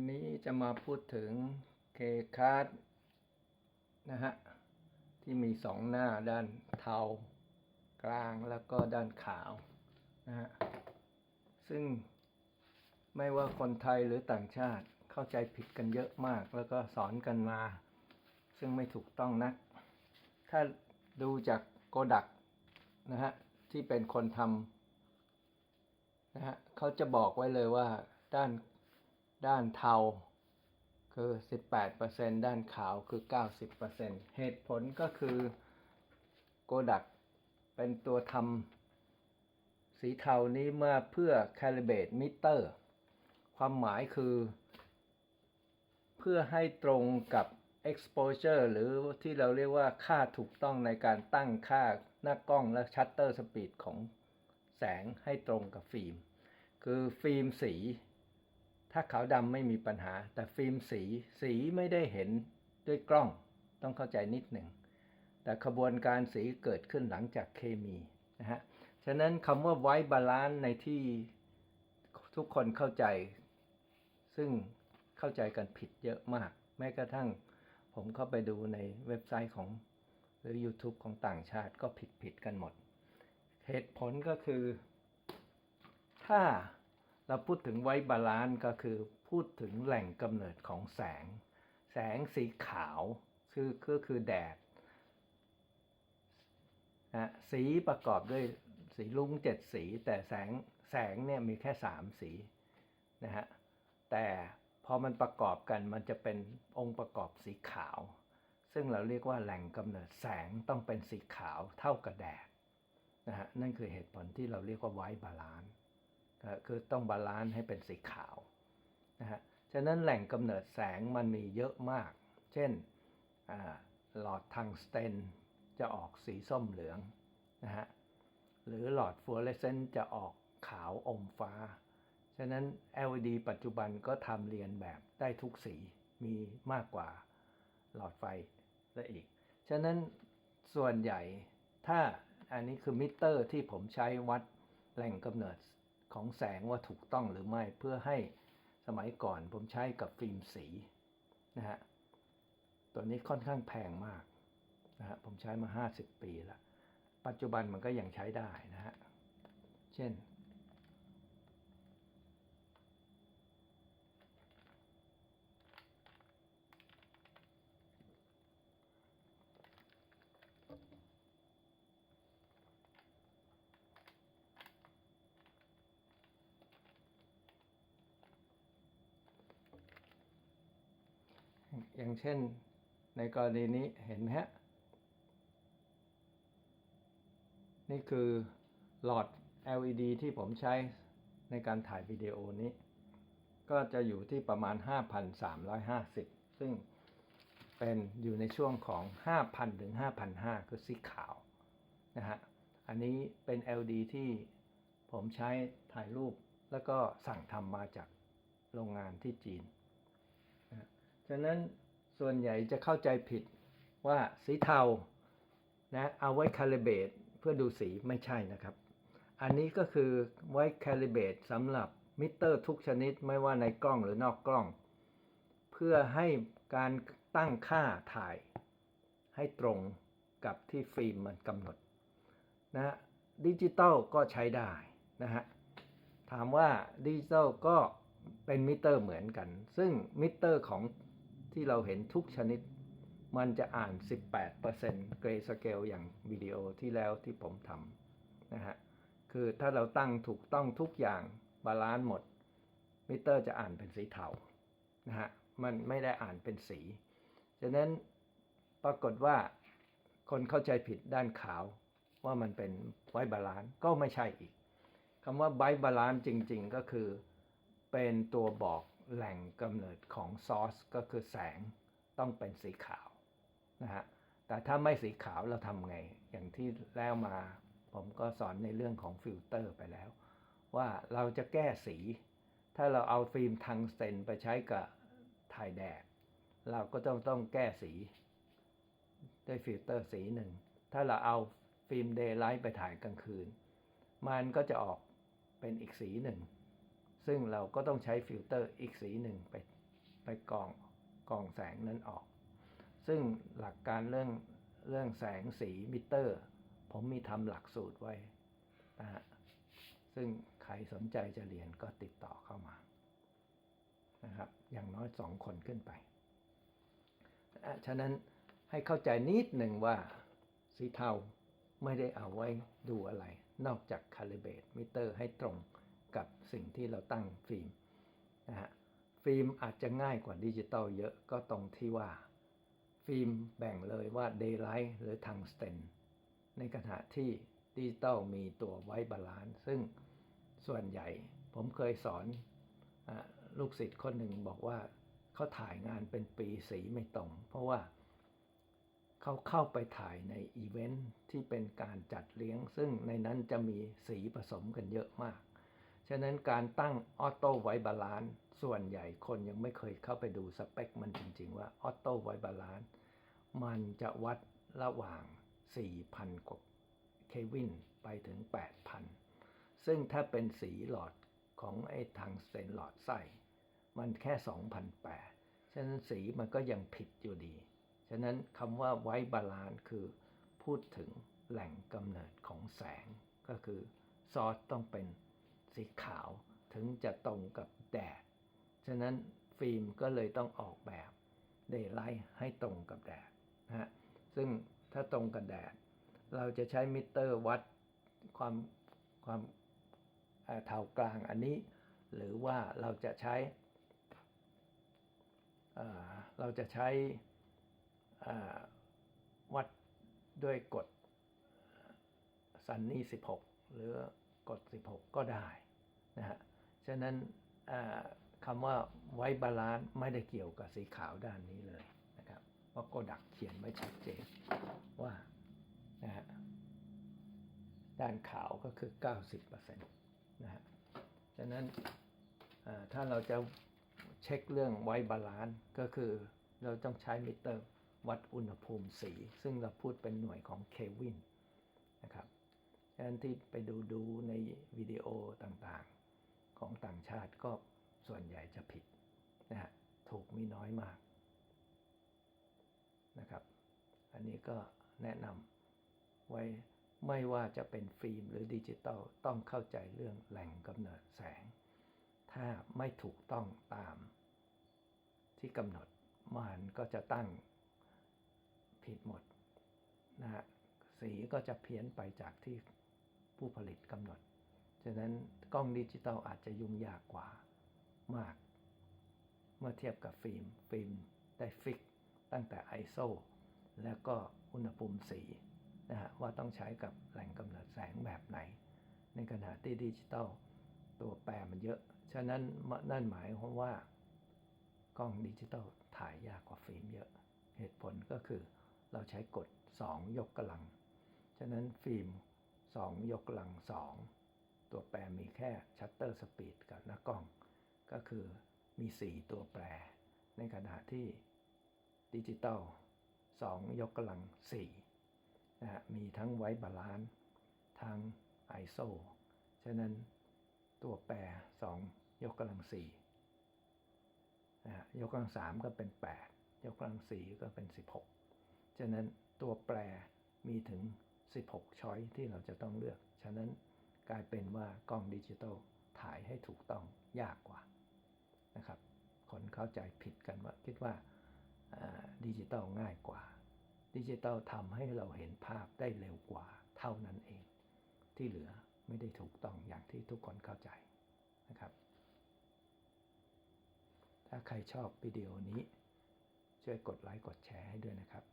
วันนี้จะมาพูดถึงเคคาร์ดนะฮะ ที่มีสองหน้าด้านเทากลางแล้วก็ด้านขาวนะฮะ ซึ่งไม่ว่าคนไทยหรือต่างชาติเข้าใจผิดกันเยอะมาก แล้วก็สอนกันมา ซึ่งไม่ถูกต้องนัก ถ้าดูจากโกดักนะฮะ ที่เป็นคนทำนะฮะเขาจะบอกไว้เลยว่าด้าน ด้านเทาคือ 18%ด้านขาวคือ 90%เหตุผลก็คือโกดักเป็นตัวทำสีเทานี้มื่อเพื่อ calibrate meter ความหมายคือ เพื่อให้ตรงกับ exposure หรือที่เราเรียกว่าค่าถูกต้องในการตั้งค่าหน้ากล้องและ shutter speed ของแสงให้ตรงกับฟิล์ม คือฟิล์มสี ถ้าขาวดำไม่มีปัญหา แต่ฟิล์มสีสีไม่ได้เห็นด้วยกล้องต้องเข้าใจนิดหนึ่ง แต่ขบวนการสีเกิดขึ้นหลังจากเคมีนะฮะ ฉะนั้นคำว่าไว้บาลานซ์ในที่ทุกคนเข้าใจ ซึ่งเข้าใจกันผิดเยอะมาก แม้กระทั่งผมเข้าไปดูในเว็บไซต์ของหรือ YouTube ของต่างชาติก็ผิดผิดกันหมด เหตุผลก็คือ ถ้า เราพูดถึงไว้บาลานซ์ก็คือพูดถึงแหล่งกำเนิดของแสง แสงสีขาวคือก็คือแดดนะสีประกอบด้วยสีลุ้งเจ็ดสี แต่แสงแสงเนี่ยมีแค่สามสีนะฮะแต่พอมันประกอบกันมันจะเป็นองค์ประกอบสีขาว ซึ่งเราเรียกว่าแหล่งกำเนิดแสงต้องเป็นสีขาวเท่ากับแดดนะฮะนั่นคือเหตุผลที่เราเรียกว่าไว้บาลานซ์ คือต้องบาลานซ์ให้เป็นสีขาวนะฮะฉะนั้นแหล่งกำเนิดแสงมันมีเยอะมาก เช่นหลอดทางสเตนจะออกสีส้มเหลืองนะฮะหรือหลอดฟลูออเรสเซนต์จะออกขาวอมฟ้า ฉะนั้น LED ปัจจุบันก็ทำเรียนแบบได้ทุกสีมีมากกว่าหลอดไฟและอีก ฉะนั้นส่วนใหญ่ถ้าอันนี้คือมิเตอร์ที่ผมใช้วัดแหล่งกำเนิด ของแสงว่าถูกต้องหรือไม่เพื่อให้สมัยก่อนผมใช้กับฟิล์มสีนะฮะตัวนี้ค่อนข้างแพงมากนะฮะผมใช้มา 50 ปีแล้ว ปัจจุบันมันก็ยังใช้ได้นะฮะ เช่น อย่างเช่นในกรณีนี้เห็นไหมฮะ นี่คือหลอด LED ที่ผมใช้ในการถ่ายวิดีโอนี้ ก็จะอยู่ที่ประมาณ 5,350 ซึ่งเป็นอยู่ในช่วงของ 5,000 ถึง 5,500 คือสีขาวนะฮะ อันนี้เป็น LED ที่ผมใช้ถ่ายรูปแล้วก็สั่งทำมาจากโรงงานที่จีนนะฉะนั้น ส่วนใหญ่จะเข้าใจผิดว่าสีเทานะเอาไว้คาลิเบตเพื่อดูสีไม่ใช่นะครับ อันนี้ก็คือไว้คาลิเบตสำหรับมิเตอร์ทุกชนิดไม่ว่าในกล้องหรือนอกกล้อง เพื่อให้การตั้งค่าถ่าย ให้ตรงกับที่ฟิล์มมันกำหนดนะดิจิตอลก็ใช้ได้นะฮะถามว่าดิจิตอลก็เป็นมิเตอร์เหมือนกัน ซึ่งมิเตอร์ของ ที่เราเห็นทุกชนิด มันจะอ่าน 18%เกรสเกลอย่างวิดีโอที่แล้วที่ผมทำนะฮะ คือถ้าเราตั้งถูกต้องทุกอย่างบาลานซ์หมด มิเตอร์จะอ่านเป็นสีเทานะฮะ มันไม่ได้อ่านเป็นสี ฉะนั้นปรากฏว่าคนเข้าใจผิดด้านขาวว่ามันเป็นไวบาลานซ์ก็ไม่ใช่อีกคำว่าไวบาลานซ์จริง ๆ ก็คือเป็นตัวบอก แหล่งกำเนิดของซอสก็คือแสงต้องเป็นสีขาวนะฮะแต่ถ้าไม่สีขาวเราทำไง อย่างที่แล้วมาผมก็สอนในเรื่องของฟิลเตอร์ไปแล้ว ว่าเราจะแก้สี ถ้าเราเอาฟิล์มทังสเตนไปใช้กับถ่ายแดด เราก็ต้องต้องแก้สีด้วยฟิลเตอร์สีหนึ่ง ถ้าเราเอาฟิล์มเดย์ไลท์ไปถ่ายกลางคืน มันก็จะออกเป็นอีกสีหนึ่ง ซึ่งเราก็ต้องใช้ฟิลเตอร์อีกสีหนึ่งไปไปกรองกรองแสงนั้นออก ซึ่งหลักการเรื่องเรื่องแสงสีมิเตอร์ ผมมีทำหลักสูตรไว้นะฮะซึ่งใครสนใจจะเรียนก็ติดต่อเข้ามานะครับ อย่างน้อยสองคนขึ้นไปอะฉะนั้นให้เข้าใจนิดหนึ่งว่าสีเทาไม่ได้เอาไว้ดูอะไร นอกจากคาลิเบตมิเตอร์ให้ตรง กับสิ่งที่เราตั้งฟิล์มนะฮะฟิล์มอาจจะง่ายกว่าดิจิตอลเยอะก็ตรงที่ว่า ฟิล์มแบ่งเลยว่า Daylight หรือ Tungsten ในขณะที่ดิจิตอลมีตัวไว้บาลานซ์ซึ่งส่วนใหญ่ผมเคยสอนอลูกศิษย์คนหนึ่งบอกว่าเขาถ่ายงานเป็นปีสีไม่ตรง เพราะว่าเขาเข้าไปถ่ายในอีเวนท์ที่เป็นการจัดเลี้ยง ซึ่งในนั้นจะมีสีผสมกันเยอะมาก ฉะนั้นการตั้งออโต้ไวบาลานซ์ส่วนใหญ่คนยังไม่เคยเข้าไปดูสเปคมันจริง ๆ ว่าออโต้ไวบาลานซ์มันจะวัดระหว่าง 4,000 กว่าเควินไปถึง 8,000 ซึ่งถ้าเป็นสีหลอดของไอ้ทางเตนหลอดไส้มันแค่ 2,008ฉะนั้นสีมันก็ยังผิดอยู่ดี ฉะนั้นคำว่าไวบาลานซ์คือพูดถึงแหล่งกำเนิดของแสงก็คือซอสต้องเป็น สีขาวถึงจะตรงกับแดด ฉะนั้นฟิล์มก็เลยต้องออกแบบเดย์ไลท์ให้ตรงกับแดดนะฮะซึ่งถ้าตรงกับแดด เราจะใช้มิเตอร์วัดความความเท่ากลางอันนี้ หรือว่าเราจะใช้เราจะใช้วัดด้วยกฎซันนี่16 หรือ กด16 ก็ได้นะฮะฉะนั้นคำว่าไว้บาลานซ์ไม่ได้เกี่ยวกับสีขาวด้านนี้เลยนะครับเพราะโกดักเขียนไว้ชัดเจนว่านะฮะด้านขาวก็คือ 90%นะฮะฉะนั้นถ้าเราจะเช็คเรื่องไว้บาลานซ์ก็คือเราต้องใช้มิเตอร์วัดอุณหภูมิสี ซึ่งเราพูดเป็นหน่วยของเควินนะครับ ฉะนั้นที่ไปดูดูในวิดีโอต่างๆ ของต่างชาติก็ส่วนใหญ่จะผิดนะฮะถูกมีน้อยมากนะครับ อันนี้ก็แนะนำไว้ไม่ว่าจะเป็นฟิล์มหรือดิจิตอลต้องเข้าใจเรื่องแหล่งกำเนิดแสง ถ้าไม่ถูกต้องตามที่กำหนดมันก็จะตั้งผิดหมดนะฮะสีก็จะเพี้ยนไปจากที่ ผู้ผลิตกำหนด ฉะนั้นกล้องดิจิตอลอาจจะยุ่งยากกว่ามาก เมื่อเทียบกับฟิล์ม ฟิล์มได้ฟิกตั้งแต่ ISO แล้วก็อุณหภูมิสีนะฮะว่าต้องใช้กับแหล่งกำเนิดแสงแบบไหน ในขณะที่ดิจิตอลตัวแปรมันเยอะ ฉะนั้นนั่นหมายความว่ากล้องดิจิตอลถ่ายยากกว่าฟิล์มเยอะ เหตุผลก็คือเราใช้กฎ 2 ยกกำลัง ฉะนั้นฟิล์ม 2 ยกกำลัง 2 ตัวแปรมีแค่ชัตเตอร์สปีดกับหน้ากล้อง ก็คือมี 4 ตัวแปร ในขณะที่ดิจิตอล2 ยกกำลัง4นะฮะมีทั้งไว้บาลานซ์ทั้ง ISO ฉะนั้นตัวแปร 2 ยกกำลัง4นะฮะยกกำลัง 3 ก็เป็น 8 ยกกำลัง 4 ก็เป็น 16 ฉะนั้นตัวแปรมีถึง 16 ช้อยที่เราจะต้องเลือก ฉะนั้นกลายเป็นว่ากล้องดิจิตอลถ่ายให้ถูกต้องยากกว่านะครับ คนเข้าใจผิดกันว่าคิดว่าดิจิตอลง่ายกว่า ดิจิตอลทำให้เราเห็นภาพได้เร็วกว่าเท่านั้นเอง ที่เหลือไม่ได้ถูกต้องอย่างที่ทุกคนเข้าใจนะครับ ถ้าใครชอบวิดีโอนี้ ช่วยกดไลค์กดแชร์ให้ด้วยนะครับ